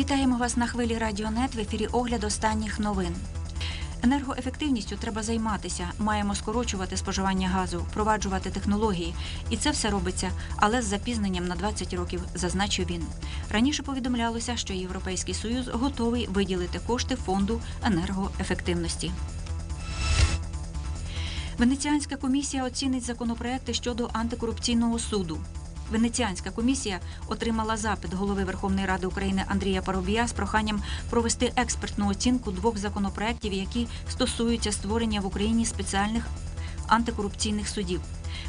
Вітаємо вас на хвилі Радіонет в ефірі огляд останніх новин. Енергоефективністю треба займатися. Маємо скорочувати споживання газу, впроваджувати технології. І це все робиться, але з запізненням на 20 років, зазначив він. Раніше повідомлялося, що Європейський Союз готовий виділити кошти фонду енергоефективності. Венеціанська комісія оцінить законопроекти щодо антикорупційного суду. Венеціанська комісія отримала запит голови Верховної Ради України Андрія Парубія з проханням провести експертну оцінку двох законопроєктів, які стосуються створення в Україні спеціальних антикорупційних судів.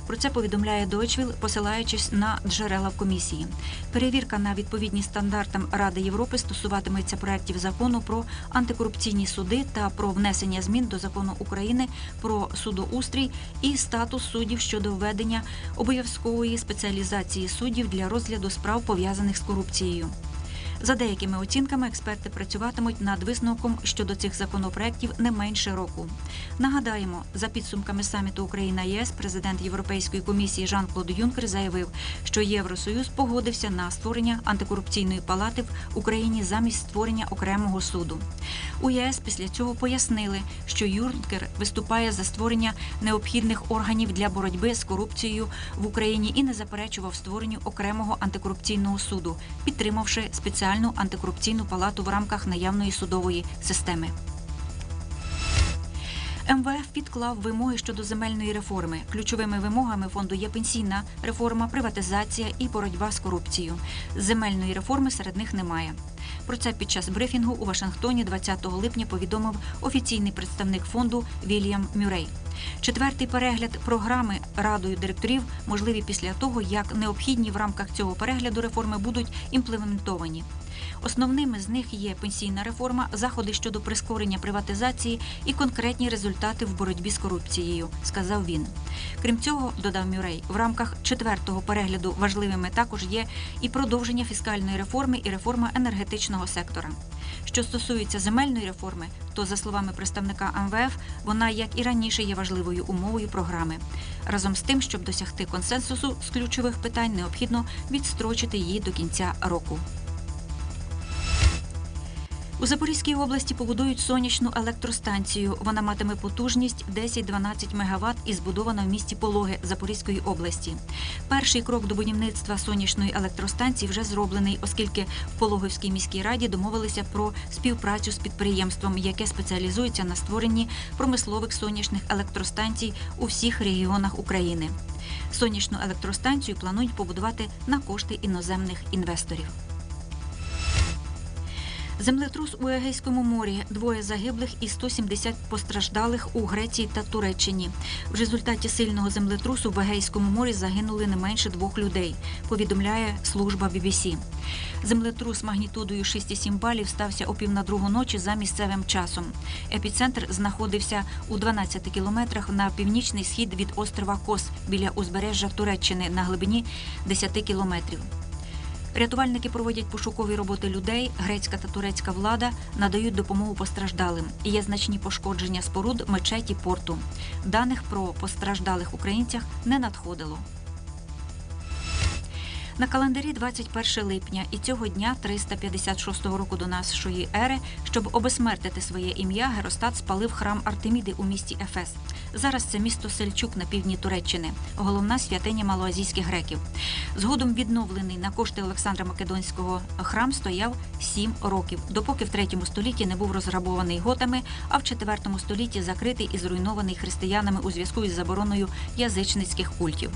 Про це повідомляє Дойчвіл, посилаючись на джерела в комісії. Перевірка на відповідність стандартам Ради Європи стосуватиметься проєктів закону про антикорупційні суди та про внесення змін до закону України про судоустрій і статус суддів щодо введення обов'язкової спеціалізації суддів для розгляду справ пов'язаних з корупцією. За деякими оцінками, експерти працюватимуть над висновком щодо цих законопроєктів не менше року. Нагадаємо, за підсумками саміту Україна ЄС, президент Європейської комісії Жан-Клод Юнкер заявив, що Євросоюз погодився на створення антикорупційної палати в Україні замість створення окремого суду. У ЄС після цього пояснили, що Юнкер виступає за створення необхідних органів для боротьби з корупцією в Україні і не заперечував створенню окремого антикорупційного суду, підтримавши спеціальну антикорупційну палату в рамках наявної судової системи. МВФ підклав вимоги щодо земельної реформи. Ключовими вимогами фонду є пенсійна реформа, приватизація і боротьба з корупцією. Земельної реформи серед них немає. Про це під час брифінгу у Вашингтоні 20 липня повідомив офіційний представник фонду Вільям Мюррей. Четвертий перегляд програми радою директорів можливі після того, як необхідні в рамках цього перегляду реформи будуть імплементовані. Основними з них є пенсійна реформа, заходи щодо прискорення приватизації і конкретні результати в боротьбі з корупцією, сказав він. Крім цього, додав Мюррей, в рамках четвертого перегляду важливими також є і продовження фіскальної реформи і реформа енергетичного сектора. Що стосується земельної реформи, то за словами представника МВФ, вона як і раніше є важливою умовою програми. Разом з тим, щоб досягти консенсусу з ключових питань, необхідно відстрочити її до кінця року. У Запорізькій області побудують сонячну електростанцію. Вона матиме потужність 10-12 МВт і збудована в місті Пологи Запорізької області. Перший крок до будівництва сонячної електростанції вже зроблений, оскільки в Пологівській міській раді домовилися про співпрацю з підприємством, яке спеціалізується на створенні промислових сонячних електростанцій у всіх регіонах України. Сонячну електростанцію планують побудувати на кошти іноземних інвесторів. Землетрус у Егейському морі. Двоє загиблих і 170 постраждалих у Греції та Туреччині. В результаті сильного землетрусу в Егейському морі загинули не менше двох людей. Повідомляє служба BBC. Землетрус магнітудою 6,7 балів стався о пів на другу ночі за місцевим часом. Епіцентр знаходився у 12 кілометрах на північний схід від острова Кос біля узбережжя Туреччини на глибині 10 кілометрів. Рятувальники проводять пошукові роботи людей. Грецька та турецька влада надають допомогу постраждалим. Є значні пошкодження споруд, мечеті, порту. Даних про постраждалих українцях не надходило. На календарі 21 липня і цього дня 356 року до нашої ери, щоб обесмертити своє ім'я, Геростат спалив храм Артеміди у місті Ефес. Зараз це місто Сельчук на півдні Туреччини, головна святиня малоазійських греків. Згодом відновлений на кошти Олександра Македонського храм стояв сім років, допоки в третьому столітті не був розграбований готами, а в четвертому столітті закритий і зруйнований християнами у зв'язку із забороною язичницьких культів.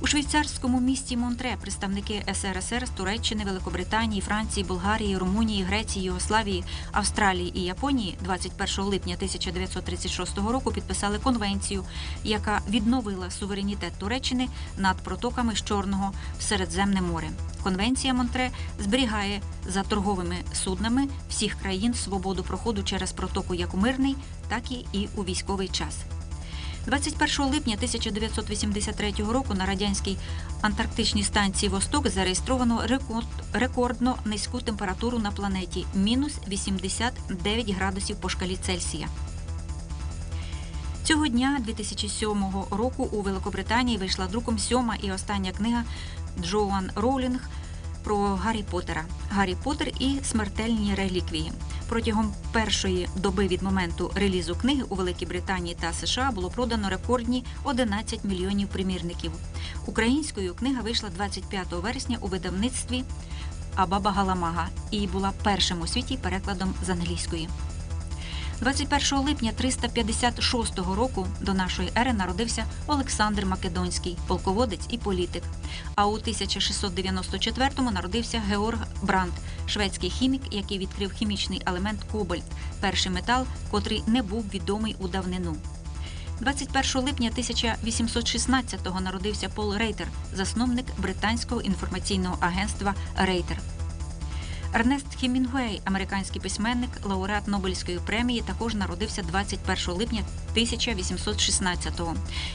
У швейцарському місті Монтре представники СРСР з Туреччини, Великобританії, Франції, Болгарії, Румунії, Греції, Югославії, Австралії і Японії 21 липня 1936 року підписали конвенцію, яка відновила суверенітет Туреччини над протоками з Чорного в Середземне море. Конвенція Монтре зберігає за торговими суднами всіх країн свободу проходу через протоку як у мирний, так і у військовий час. 21 липня 1983 року на радянській антарктичній станції Восток зареєстровано рекорд, рекордно низьку температуру на планеті мінус 89 градусів по шкалі Цельсія. Цього дня 2007 року у Великобританії вийшла друком сьома і остання книга Джоан Роулінг про Гаррі Поттера. Гаррі Поттер і смертельні реліквії. Протягом першої доби від моменту релізу книги у Великій Британії та США було продано рекордні 11 мільйонів примірників. Українською книга вийшла 25 вересня у видавництві Абаба Галамага і була першим у світі перекладом з англійської. 21 липня 356 року до нашої ери народився Олександр Македонський, полководець і політик. А у 1694-му народився Георг Брандт, шведський хімік, який відкрив хімічний елемент кобальт, перший метал, котрий не був відомий у давнину. 21 липня 1816-го народився Пол Рейтер, засновник британського інформаційного агентства Рейтер. Ернест Хемінгуей, американський письменник, лауреат Нобелівської премії, також народився 21 липня 1816-го.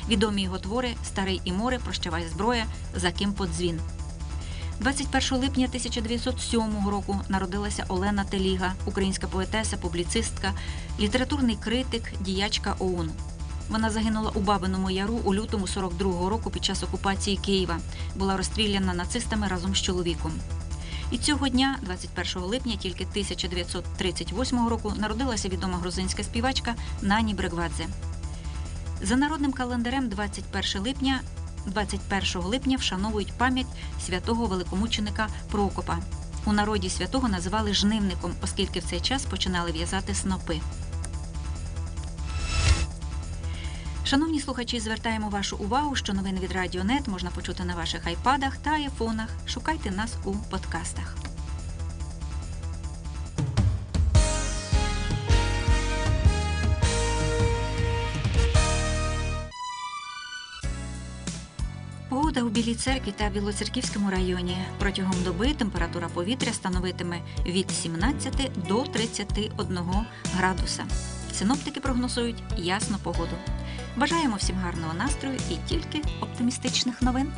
Відомі його твори Старий і море, Прощавай зброя, За ким подзвін. 21 липня 1907 року народилася Олена Теліга, українська поетеса, публіцистка, літературний критик, діячка ОУН. Вона загинула у Бабиному Яру у лютому 42-го року під час окупації Києва. Була розстріляна нацистами разом з чоловіком. І цього дня, 21 липня, тільки 1938 року, народилася відома грузинська співачка Нані Брегвадзе. За народним календарем 21 липня 21 липня вшановують пам'ять святого великомученика Прокопа. У народі святого називали жнивником, оскільки в цей час починали в'язати снопи. Шановні слухачі, звертаємо вашу увагу, що новини від Радіонет можна почути на ваших айпадах та айфонах. Шукайте нас у подкастах. Погода у Білій церкві та Білоцерківському районі. Протягом доби температура повітря становитиме від 17 до 31 градуса. Синоптики прогнозують ясну погоду. Бажаємо всім гарного настрою і тільки оптимістичних новин.